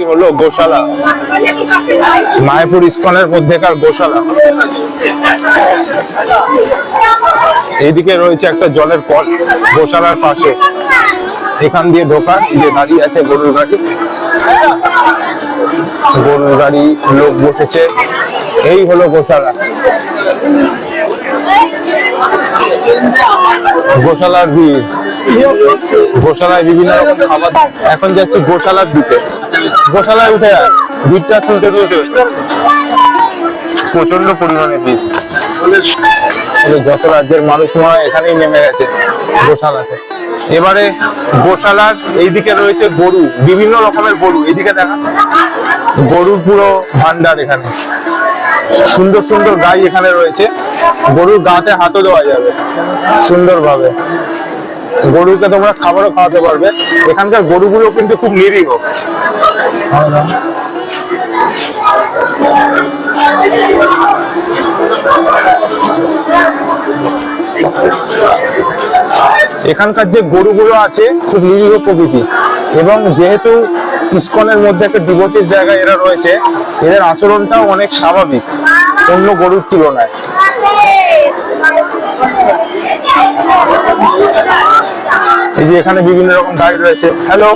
এই হলো গোশালা। মায়াপুর ইস্কনের মধ্যেকার গোশালা। এইদিকে রয়েছে একটা জলের কল গোশালার পাশে। এখান দিয়ে ঢোকার যে দাঁড়িয়ে আছে গরুর গাড়ি। গরুর গাড়ি লোক বসেছে। এই হলো গোশালা। গোশালার ভিড়। গোশালায় বিভিন্ন রকম খাবার এখন যাচ্ছি গোশালার দিকে। গোশালায় উঠে ভিড়টা তুলতে তুলতে। প্রচণ্ড পরিমাণে ভিড় যত রাজ্যের মানুষ মনে হয় এখানেই নেমে গেছে গোশালাতে এবারে গোশালার এইদিকে রয়েছে গরু, বিভিন্ন রকমের গরু। এইদিকে দেখা। গরুর পুরো ভান্ডার এখানে। সুন্দর সুন্দর গাই এখানে রয়েছে। গরুর গাতে হাতও দেওয়া যাবে। সুন্দরভাবে। গরুকে তোমরা খাবারও খাওয়াতে পারবে। এখানকার গরুগুলো কিন্তু খুব নিরীহ। এখানকার যে গরুগুলো আছে, খুব নিরীহ প্রকৃতি। এবং যেহেতু ইস্কনের মধ্যে একটা ডিভোটির জায়গায় এরা রয়েছে, এদের আচরণটাও অনেক স্বাভাবিক অন্য গরুর তুলনায়। এই যে এখানে বিভিন্ন রকম গাড়ি রয়েছে। হ্যালো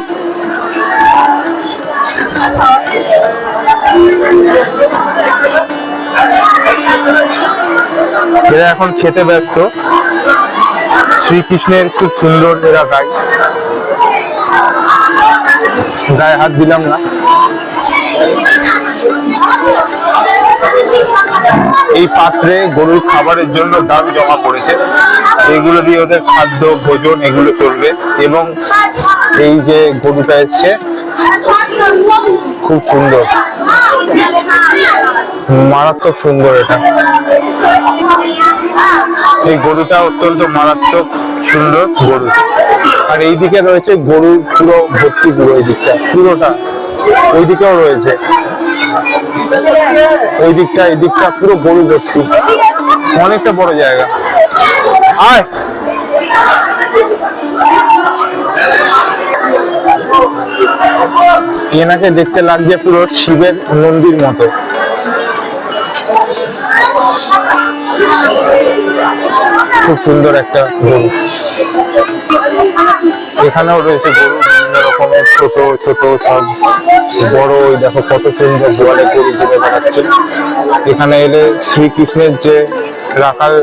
এরা এখন খেতে ব্যস্ত। শ্রীকৃষ্ণের খুব সুন্দর এরা গাই। গায়ে হাত দিলাম না। এই পাত্রে গরুর খাবারের জন্য দাম জমা পড়েছে। এগুলো দিয়ে ওদের খাদ্য, ভোজন এগুলো চলবে এবং এই যে গরুটা এসছে, খুব সুন্দর। মারাত্মক সুন্দর এটা। এই গরুটা অত্যন্ত মারাত্মক সুন্দর গরু। আর এইদিকে রয়েছে গরুর পুরো ভর্তি পুরো এই দিকটা। পুরোটা ওই দিকেও রয়েছে। ওই দিকটা এই দিকটা পুরো গরু ভর্তি। অনেকটা বড় জায়গা। আয়। এনাকে দেখতে লাগছে পুরো শিবের মন্দির মতো। খুব সুন্দর একটা গরু। এখানেও রয়েছে গরু, বিভিন্ন রকমের ছোট ছোট সব। বড় ওই দেখো কত সুন্দর গোয়ালে গরু ঘুরে বেড়াচ্ছে। এখানে এলে শ্রীকৃষ্ণের যে রাখাল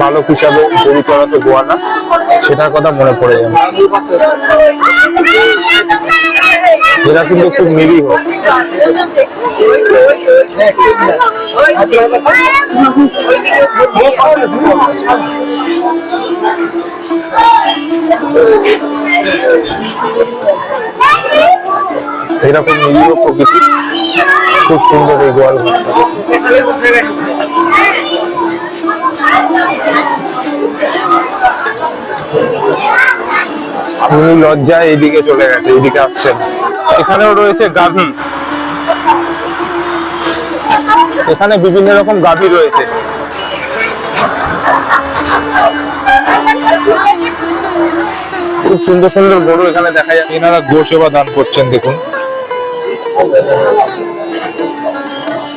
বালক হিসাবে গরু চড়াতো গোয়ালা, সেটার কথা মনে পড়ে যাবে এরা কিন্তু খুব নিরীহ। এরকম নিরীহ প্রকৃতি। খুব সুন্দর এই গোয়াল উনি লজ্জায় এইদিকে চলে গেছে, এইদিকে আসছেন। এখানেও রয়েছে গাভী। এখানে বিভিন্ন রকম গাভী রয়েছে। খুব সুন্দর সুন্দর গরু এখানে দেখা যায়। এনারা গো সেবা দান করছেন, দেখুন।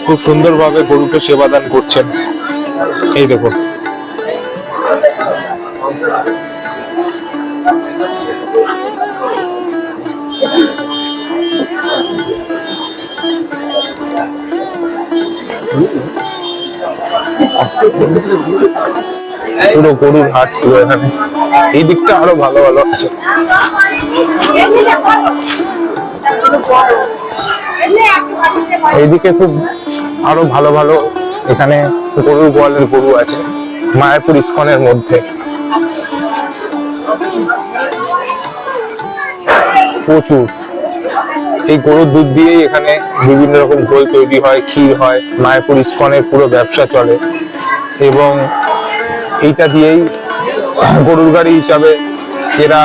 খুব সুন্দরভাবে গরুকে সেবা দান করছেন। এই দেখো পুরো গরুর হাট পুরো এখানে। এই দিকটা আরও ভালো ভালো আছে। এইদিকে খুব আরও ভালো ভালো এখানে গরুর গোয়ালের গরু আছে, মায়াপুর ইস্কনের মধ্যে। প্রচুর। এই গরুর দুধ দিয়েই এখানে বিভিন্ন রকম ঘোল তৈরি হয়, ক্ষীর হয়, মায়াপুর ইস্কনের পুরো ব্যবসা চলে। এবং এইটা দিয়েই গরুর গাড়ি হিসাবে এরা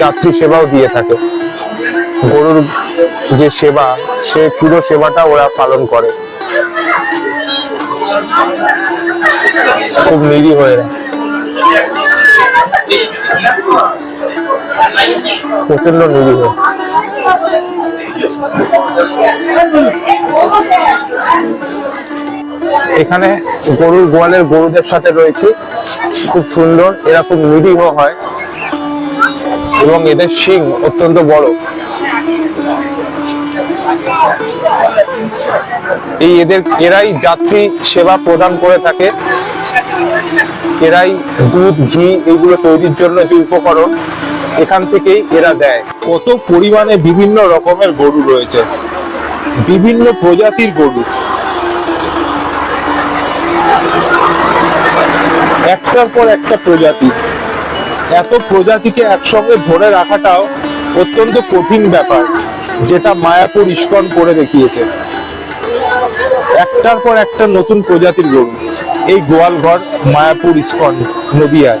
যাত্রী সেবাও দিয়ে থাকে। গরুর যে সেবা, সে পুরো সেবাটা ওরা পালন করে। খুব নিরীহ এরা। প্রচণ্ড নিরীহ। এখানে গরুর গোয়ালের গরুদের সাথে রয়েছে। খুব সুন্দর, এরা খুব নিরীহ হয়। এবং এদের শিং অত্যন্ত বড়। এই এদের এরাই যাত্রী সেবা প্রদান করে থাকে। এরাই দুধ, ঘি এগুলো তৈরির জন্য যে উপকরণ, এখান থেকেই এরা দেয়। কত পরিমাণে বিভিন্ন রকমের গরু রয়েছে। বিভিন্ন প্রজাতির গরু। একটার পর একটা প্রজাতি। এত প্রজাতিকে একসঙ্গে ধরে রাখাটাও অত্যন্ত কঠিন ব্যাপার, যেটা মায়াপুর ইস্কন করে দেখিয়েছে। একটার পর একটা নতুন প্রজাতির গরু, এই গোয়ালঘর মায়াপুর ইস্কন, নদিয়ায়।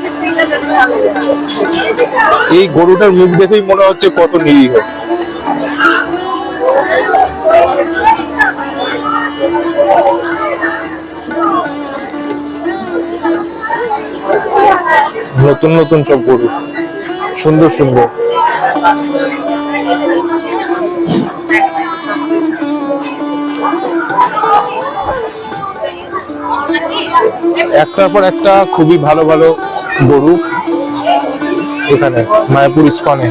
এই গরুটার মুখ দেখেই মনে হচ্ছে কত নিরীহ। নতুন নতুন সব গরু। সুন্দর সুন্দর। একটার পর একটা খুবই ভালো ভালো গরু এখানে, মায়াপুর ইস্কনে।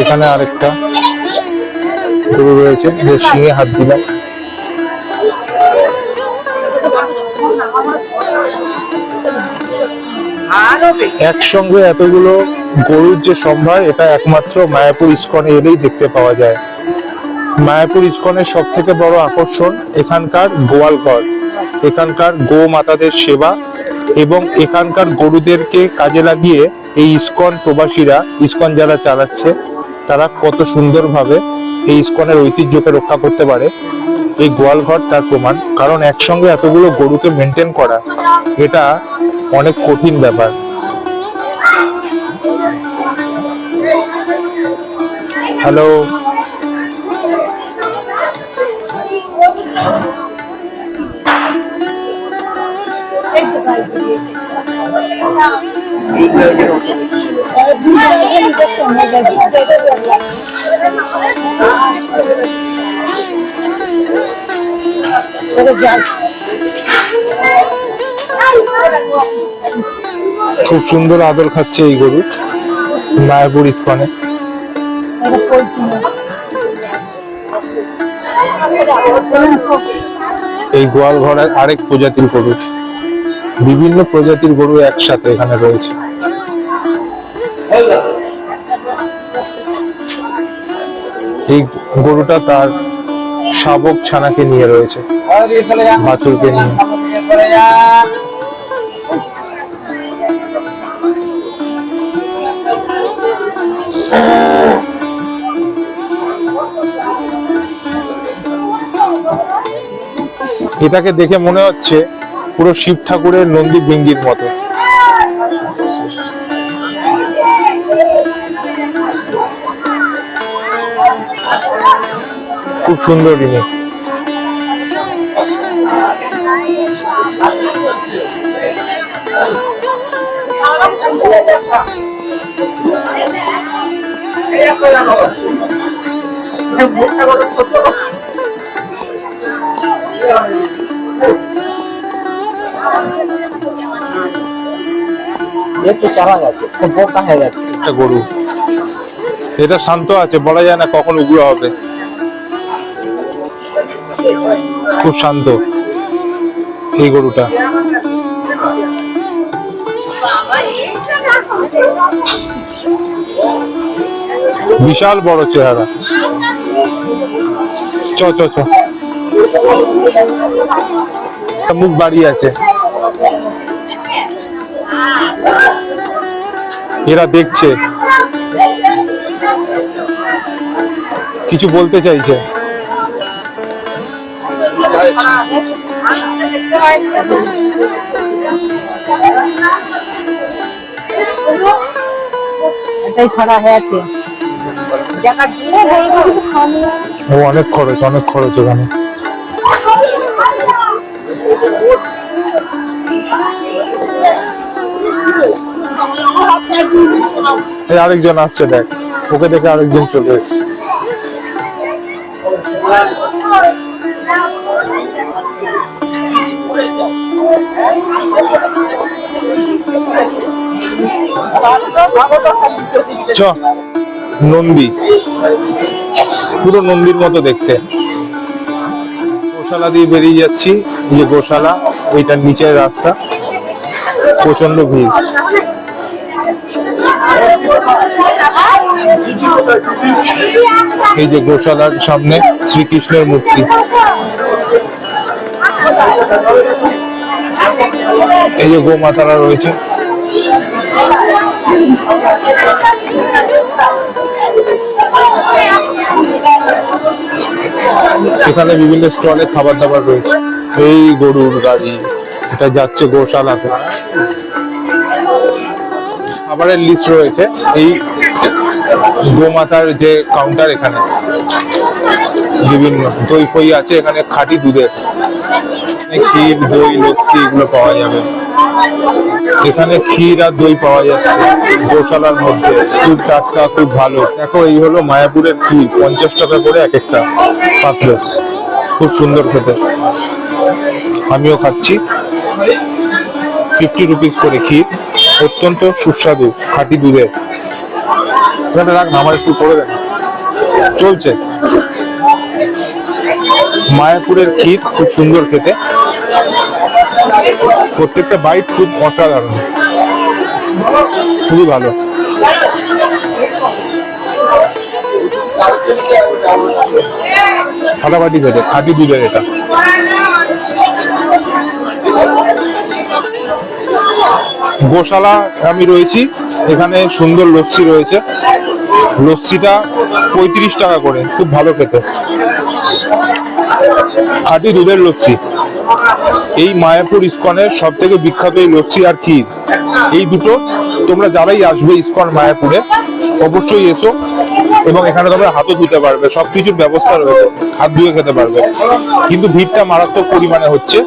এখানে আরেকটা গরু রয়েছে, যে শিঙে হাত দিলাম। একসঙ্গে এতগুলো গরুর যে সম্ভার, এটা একমাত্র মায়াপুর ইস্কনে এলেই দেখতে পাওয়া যায়। মায়াপুর ইস্কনের সব থেকে বড় আকর্ষণ এখানকার গোয়াল ঘর। এখানকার গো মাতাদের সেবা এবং এখানকার গরুদেরকে কাজে লাগিয়ে এই ইস্কন প্রবাসীরা ইস্কন যারা চালাচ্ছে। তারা কত সুন্দরভাবে এই ইস্কনের ঐতিহ্যকে রক্ষা করতে পারে। এই গোয়ালঘর তার প্রমাণ। কারণ একসঙ্গে এতগুলো গরুকে মেনটেন করা, এটা অনেক কঠিন ব্যাপার। হ্যালো খুব সুন্দর আদর খাচ্ছে এই গরু মায়াপুর ইস্কনে। এই গোয়াল ঘরের আরেক প্রজাতির গরু। বিভিন্ন প্রজাতির গরু একসাথে এখানে রয়েছে। এই গরুটা তার শাবক ছানাকে নিয়ে রয়েছে, বাছুরকে নিয়ে। এটাকে দেখে মনে হচ্ছে পুরো শিব ঠাকুরের নন্দী ভৃঙ্গির মতো। খুব সুন্দর জিনিস একটু চালা গেছে বোকা হয়ে গেছে। একটা গরু। এটা শান্ত আছে, বলা যায় না কখন উগ্র হবে। খুব শান্ত এই গরুটা। বিশাল বড় চেহারা। চ চ চ। মুখ বাড়িয়ে আছে। এরা দেখছে। কিছু বলতে চাইছে। এটাই ছাড়া হয়ে আছে ও অনেক খরচ অনেক খরচ ওখানে। এই আরেকজন আসছে, দেখ। ওকে দেখে আরেকজন চলে এসছে। চ, নন্দী। পুরো নন্দীর মতো দেখতে। গোশালা দিয়ে বেরিয়ে যাচ্ছি। যে গোশালা, ওইটার নিচের রাস্তা। প্রচণ্ড ভিড়। এই যে গোশালার সামনে শ্রীকৃষ্ণের মূর্তি। এই যে গোমাতারা রয়েছে। এখানে বিভিন্ন স্টলে খাবার দাবার রয়েছে। এই গরুর গাড়ি, এটা যাচ্ছে গোশালাতে। খাবারের লিস্ট রয়েছে। এই গোমাতার যে কাউন্টার এখানে। বিভিন্ন দই ফই আছে, এখানে খাঁটি দুধের। ক্ষীর, দই, লস্যি এগুলো পাওয়া যাবে। এখানে ক্ষীর আর দই পাওয়া যাচ্ছে, গোশালার মধ্যে। খুব টাটকা, খুব ভালো। দেখো, এই হলো মায়াপুরের ক্ষীর পঞ্চাশ টাকা করে এক একটা পাত্র। খুব সুন্দর খেতে। আমিও খাচ্ছি। ফিফটি রুপিস করে ক্ষীর। অত্যন্ত সুস্বাদু, খাঁটি দুধের। এখানে রাখ না, আমার একটু করে দেন চলছে। মায়াপুরের ক্ষীর খুব সুন্দর খেতে। প্রত্যেকটা বাইট খুব অসাধারণ। খুবই ভালো। ফাটাফাটি খেতে, খাঁটি দুধের এটা। গোশালা আমি রয়েছি। এখানে সুন্দর লস্যি রয়েছে। লস্যিটা পঁয়ত্রিশ টাকা করে, খুব ভালো খেতে। খাঁটি দুধের লস্যি। এই মায়াপুর ইস্কনের সব থেকে বিখ্যাত এই লস্যি আর ক্ষীর। এই দুটো তোমরা যারাই আসবে ইস্কন মায়াপুরে, অবশ্যই এসো। এবং এখানে তোমরা হাতও ধুতে পারবে, সবকিছুর ব্যবস্থা রয়েছে, হাত ধুয়ে খেতে পারবে। কিন্তু ভিড়টা মারাত্মক পরিমাণে হচ্ছে।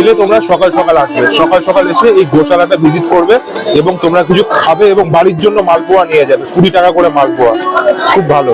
এলে তোমরা সকাল সকাল আসবে। সকাল সকাল এসে এই গোশালাটা ভিজিট করবে এবং তোমরা কিছু খাবে এবং বাড়ির জন্য মালপোয়া নিয়ে যাবে, কুড়ি টাকা করে মালপোয়া। খুব ভালো।